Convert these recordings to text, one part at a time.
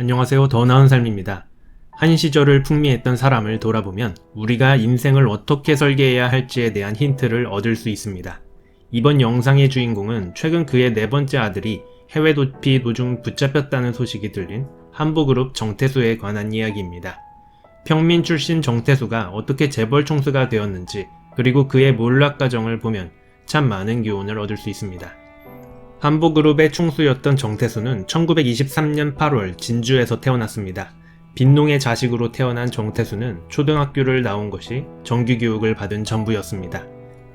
안녕하세요. 더 나은 삶입니다. 한 시절을 풍미했던 사람을 돌아보면 우리가 인생을 어떻게 설계해야 할지에 대한 힌트를 얻을 수 있습니다. 이번 영상의 주인공은 최근 그의 네 번째 아들이 해외 도피 도중 붙잡혔다는 소식이 들린 한보그룹 정태수에 관한 이야기입니다. 평민 출신 정태수가 어떻게 재벌 총수가 되었는지 그리고 그의 몰락 과정을 보면 참 많은 교훈을 얻을 수 있습니다. 한보그룹의 총수였던 정태수는 1923년 8월 진주에서 태어났습니다. 빈농의 자식으로 태어난 정태수는 초등학교를 나온 것이 정규교육을 받은 전부였습니다.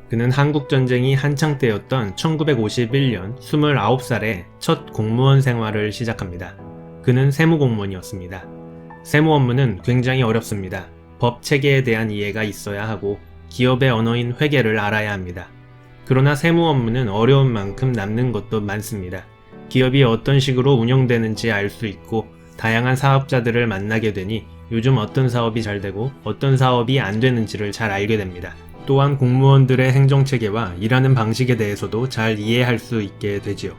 그는 한국전쟁이 한창 때였던 1951년 29살에 첫 공무원 생활을 시작합니다. 그는 세무공무원이었습니다. 세무 업무는 굉장히 어렵습니다. 법 체계에 대한 이해가 있어야 하고 기업의 언어인 회계를 알아야 합니다. 그러나 세무 업무는 어려운 만큼 남는 것도 많습니다. 기업이 어떤 식으로 운영되는지 알 수 있고 다양한 사업자들을 만나게 되니 요즘 어떤 사업이 잘 되고 어떤 사업이 안 되는지를 잘 알게 됩니다. 또한 공무원들의 행정체계와 일하는 방식에 대해서도 잘 이해할 수 있게 되지요.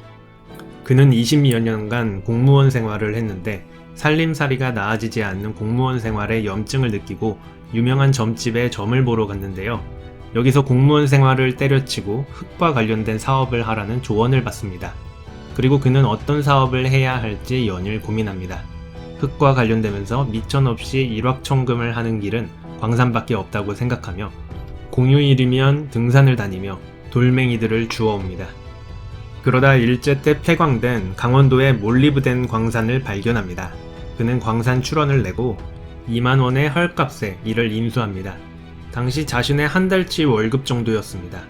그는 20여 년간 공무원 생활을 했는데 살림살이가 나아지지 않는 공무원 생활에 염증을 느끼고 유명한 점집에 점을 보러 갔는데요. 여기서 공무원 생활을 때려치고 흙과 관련된 사업을 하라는 조언을 받습니다. 그리고 그는 어떤 사업을 해야 할지 연일 고민합니다. 흙과 관련되면서 미천없이 일확천금을 하는 길은 광산밖에 없다고 생각하며 공휴일이면 등산을 다니며 돌멩이들을 주워옵니다. 그러다 일제 때 폐광된 강원도의 몰리브된 광산을 발견합니다. 그는 광산 출원을 내고 2만 원의 헐값에 이를 인수합니다. 당시 자신의 한 달치 월급 정도였습니다.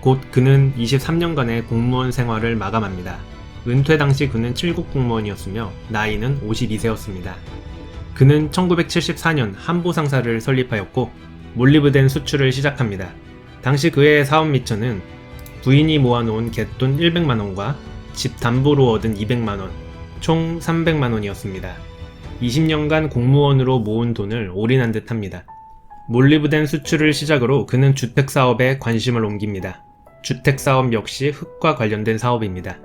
곧 그는 23년간의 공무원 생활을 마감합니다. 은퇴 당시 그는 7급 공무원이었으며 나이는 52세였습니다. 그는 1974년 한보상사를 설립하였고 몰리브된 수출을 시작합니다. 당시 그의 사업 미천은 부인이 모아놓은 갯돈 100만원과 집 담보로 얻은 200만원, 총 300만원이었습니다. 20년간 공무원으로 모은 돈을 올인한 듯 합니다. 몰리브된 수출을 시작으로 그는 주택 사업에 관심을 옮깁니다. 주택 사업 역시 흙과 관련된 사업입니다.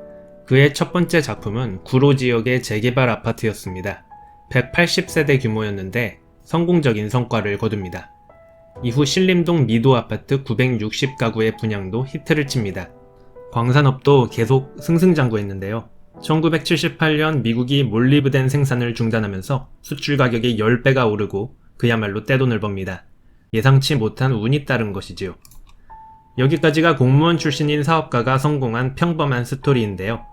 그의 첫 번째 작품은 구로 지역의 재개발 아파트였습니다. 180세대 규모였는데 성공적인 성과를 거둡니다. 이후 신림동 미도 아파트 960가구의 분양도 히트를 칩니다. 광산업도 계속 승승장구했는데요. 1978년 미국이 몰리브덴 생산을 중단하면서 수출 가격이 10배가 오르고 그야말로 떼돈을 법니다. 예상치 못한 운이 따른 것이지요. 여기까지가 공무원 출신인 사업가가 성공한 평범한 스토리인데요.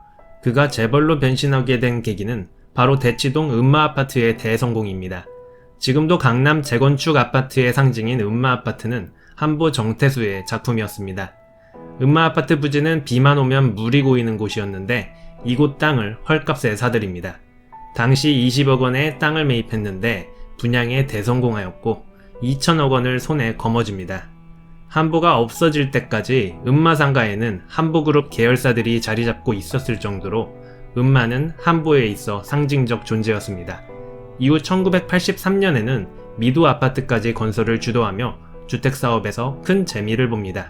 그가 재벌로 변신하게 된 계기는 바로 대치동 음마 아파트의 대성공입니다. 지금도 강남 재건축 아파트의 상징인 음마 아파트는 한보 정태수의 작품이었습니다. 음마 아파트 부지는 비만 오면 물이 고이는 곳이었는데 이곳 땅을 헐값에 사들입니다. 당시 20억 원의 땅을 매입했는데 분양에 대성공하였고 2천억 원을 손에 거머쥡니다. 한보가 없어질 때까지 음마 상가에는 한보그룹 계열사들이 자리 잡고 있었을 정도로 음마는 한보에 있어 상징적 존재였습니다. 이후 1983년에는 미도 아파트까지 건설을 주도하며 주택 사업에서 큰 재미를 봅니다.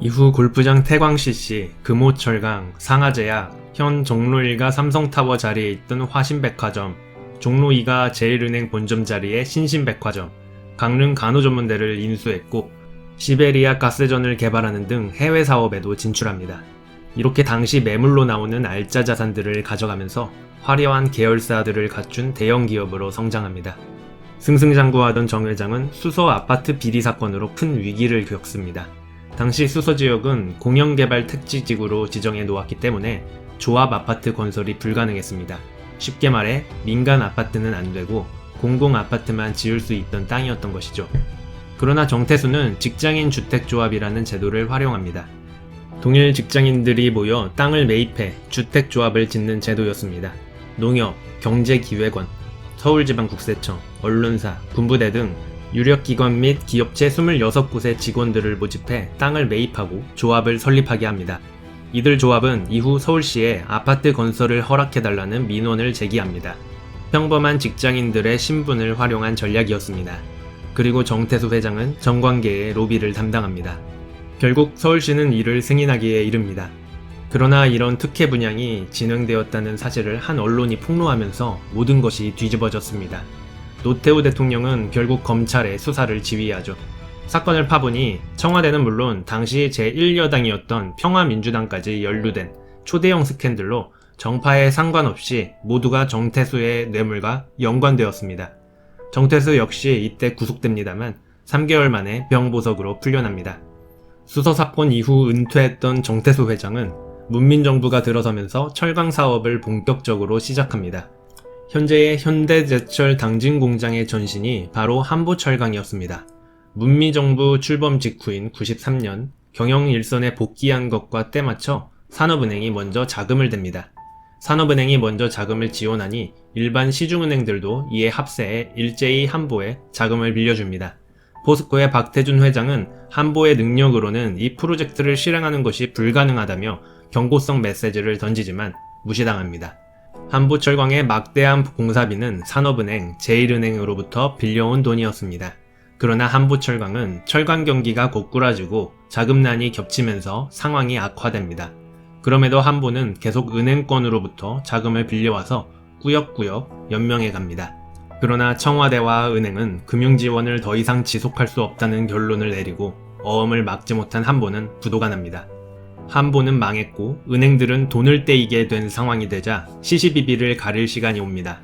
이후 골프장 태광CC, 금호철강, 상하제약, 현 종로 1가 삼성타워 자리에 있던 화신백화점, 종로 2가 제일은행 본점 자리에 신신백화점, 강릉 간호전문대를 인수했고 시베리아 가스전을 개발하는 등 해외 사업에도 진출합니다. 이렇게 당시 매물로 나오는 알짜 자산들을 가져가면서 화려한 계열사들을 갖춘 대형 기업으로 성장합니다. 승승장구하던 정 회장은 수서 아파트 비리 사건으로 큰 위기를 겪습니다. 당시 수서 지역은 공영개발 택지지구로 지정해 놓았기 때문에 조합 아파트 건설이 불가능했습니다. 쉽게 말해 민간 아파트는 안 되고 공공 아파트만 지을 수 있던 땅이었던 것이죠. 그러나 정태수는 직장인 주택조합이라는 제도를 활용합니다. 동일 직장인들이 모여 땅을 매입해 주택조합을 짓는 제도였습니다. 농협, 경제기획원, 서울지방국세청, 언론사, 군부대 등 유력기관 및 기업체 26곳의 직원들을 모집해 땅을 매입하고 조합을 설립하게 합니다. 이들 조합은 이후 서울시에 아파트 건설을 허락해달라는 민원을 제기합니다. 평범한 직장인들의 신분을 활용한 전략이었습니다. 그리고 정태수 회장은 정관계의 로비를 담당합니다. 결국 서울시는 이를 승인하기에 이릅니다. 그러나 이런 특혜 분양이 진행되었다는 사실을 한 언론이 폭로하면서 모든 것이 뒤집어졌습니다. 노태우 대통령은 결국 검찰의 수사를 지휘하죠. 사건을 파보니 청와대는 물론 당시 제1여당이었던 평화민주당까지 연루된 초대형 스캔들로 정파에 상관없이 모두가 정태수의 뇌물과 연관되었습니다. 정태수 역시 이때 구속됩니다만 3개월 만에 병보석으로 풀려납니다. 수서 사건 이후 은퇴했던 정태수 회장은 문민정부가 들어서면서 철강 사업을 본격적으로 시작합니다. 현재의 현대제철 당진 공장의 전신이 바로 한보철강이었습니다. 문미정부 출범 직후인 93년 경영 일선에 복귀한 것과 때맞춰 산업은행이 먼저 자금을 댑니다. 산업은행이 먼저 자금을 지원하니 일반 시중은행들도 이에 합세해 일제히 한보에 자금을 빌려줍니다. 포스코의 박태준 회장은 한보의 능력으로는 이 프로젝트를 실행하는 것이 불가능하다며 경고성 메시지를 던지지만 무시당합니다. 한보 철광의 막대한 공사비는 산업은행, 제1은행으로부터 빌려온 돈이었습니다. 그러나 한보 철광은 철강 경기가 고꾸라지고 자금난이 겹치면서 상황이 악화됩니다. 그럼에도 한보는 계속 은행권으로부터 자금을 빌려와서 꾸역꾸역 연명해 갑니다. 그러나 청와대와 은행은 금융 지원을 더 이상 지속할 수 없다는 결론을 내리고 어음을 막지 못한 한보는 부도가 납니다. 한보는 망했고 은행들은 돈을 떼이게 된 상황이 되자 시시비비를 가릴 시간이 옵니다.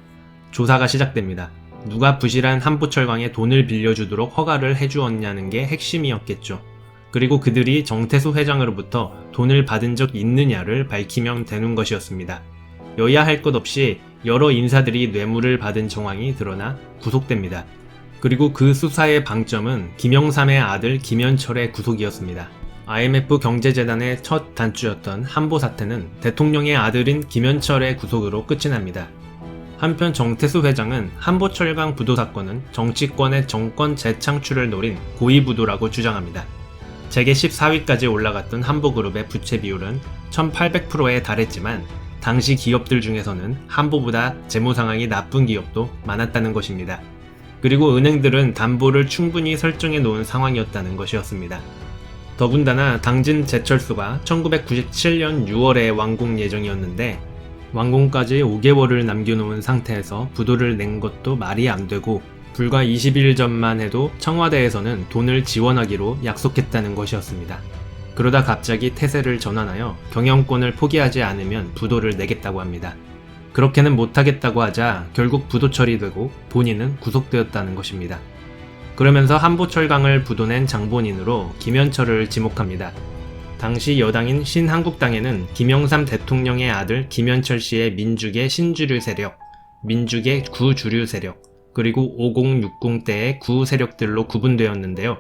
조사가 시작됩니다. 누가 부실한 한보철광에 돈을 빌려주도록 허가를 해주었냐는 게 핵심이었겠죠. 그리고 그들이 정태수 회장으로부터 돈을 받은 적 있느냐를 밝히면 되는 것이었습니다. 여야 할 것 없이 여러 인사들이 뇌물을 받은 정황이 드러나 구속됩니다. 그리고 그 수사의 방점은 김영삼의 아들 김현철의 구속이었습니다. IMF 경제재단의 첫 단추였던 한보 사태는 대통령의 아들인 김현철의 구속으로 끝이 납니다. 한편 정태수 회장은 한보철강 부도 사건은 정치권의 정권 재창출을 노린 고위부도라고 주장합니다. 재계 14위까지 올라갔던 한보그룹의 부채 비율은 1800%에 달했지만 당시 기업들 중에서는 한보보다 재무 상황이 나쁜 기업도 많았다는 것입니다. 그리고 은행들은 담보를 충분히 설정해 놓은 상황이었다는 것이었습니다. 더군다나 당진 제철소가 1997년 6월에 완공 예정이었는데 완공까지 5개월을 남겨놓은 상태에서 부도를 낸 것도 말이 안 되고 불과 20일 전만 해도 청와대에서는 돈을 지원하기로 약속했다는 것이었습니다. 그러다 갑자기 태세를 전환하여 경영권을 포기하지 않으면 부도를 내겠다고 합니다. 그렇게는 못하겠다고 하자 결국 부도 처리되고 본인은 구속되었다는 것입니다. 그러면서 한보철강을 부도낸 장본인으로 김현철을 지목합니다. 당시 여당인 신한국당에는 김영삼 대통령의 아들 김현철 씨의 민죽의 신주류 세력, 민죽의 구주류 세력, 그리고 5060 때의 구 세력들로 구분되었는데요.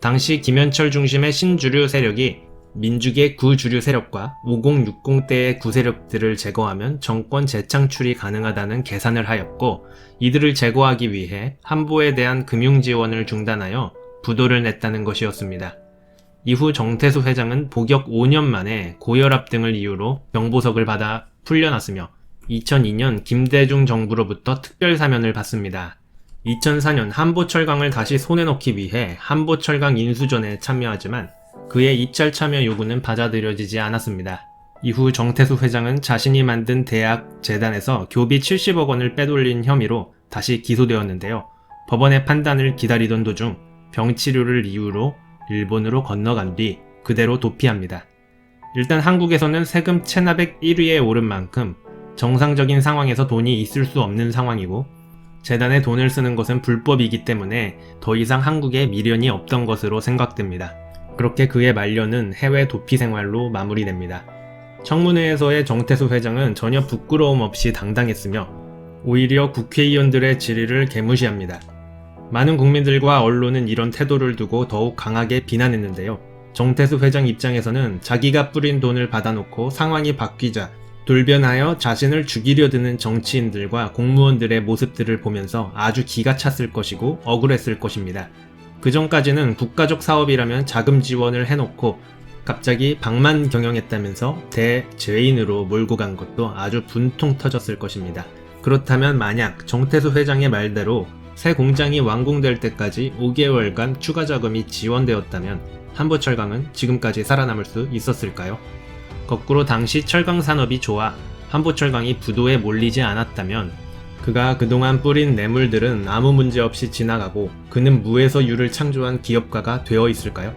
당시 김현철 중심의 신주류 세력이 민죽의 구주류 세력과 5060 때의 구세력들을 제거하면 정권 재창출이 가능하다는 계산을 하였고 이들을 제거하기 위해 한보에 대한 금융 지원을 중단하여 부도를 냈다는 것이었습니다. 이후 정태수 회장은 복역 5년 만에 고혈압 등을 이유로 병보석을 받아 풀려났으며 2002년 김대중 정부로부터 특별 사면을 받습니다. 2004년 한보철강을 다시 손에 넣기 위해 한보철강 인수전에 참여하지만 그의 입찰 참여 요구는 받아들여지지 않았습니다. 이후 정태수 회장은 자신이 만든 대학 재단에서 교비 70억 원을 빼돌린 혐의로 다시 기소되었는데요. 법원의 판단을 기다리던 도중 병치료를 이유로 일본으로 건너간 뒤 그대로 도피합니다. 일단 한국에서는 세금 체납액 1위에 오른 만큼 정상적인 상황에서 돈이 있을 수 없는 상황이고 재단에 돈을 쓰는 것은 불법이기 때문에 더 이상 한국에 미련이 없던 것으로 생각됩니다. 그렇게 그의 말년은 해외 도피 생활로 마무리됩니다. 청문회에서의 정태수 회장은 전혀 부끄러움 없이 당당했으며 오히려 국회의원들의 질의를 개무시합니다. 많은 국민들과 언론은 이런 태도를 두고 더욱 강하게 비난했는데요. 정태수 회장 입장에서는 자기가 뿌린 돈을 받아놓고 상황이 바뀌자 돌변하여 자신을 죽이려 드는 정치인들과 공무원들의 모습들을 보면서 아주 기가 찼을 것이고 억울했을 것입니다. 그 전까지는 국가적 사업이라면 자금 지원을 해놓고 갑자기 방만 경영했다면서 대죄인으로 몰고 간 것도 아주 분통 터졌을 것입니다. 그렇다면 만약 정태수 회장의 말대로 새 공장이 완공될 때까지 5개월간 추가 자금이 지원되었다면 한보철강은 지금까지 살아남을 수 있었을까요? 거꾸로 당시 철강 산업이 좋아 한보철강이 부도에 몰리지 않았다면 그가 그동안 뿌린 뇌물들은 아무 문제 없이 지나가고 그는 무에서 유를 창조한 기업가가 되어 있을까요?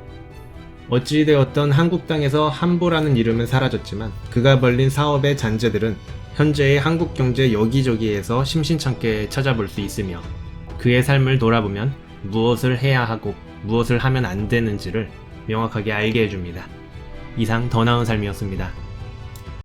어찌되었던 한국 땅에서 한보라는 이름은 사라졌지만 그가 벌린 사업의 잔재들은 현재의 한국 경제 여기저기에서 심심찮게 찾아볼 수 있으며 그의 삶을 돌아보면 무엇을 해야 하고 무엇을 하면 안 되는지를 명확하게 알게 해줍니다. 이상 더 나은 삶이었습니다.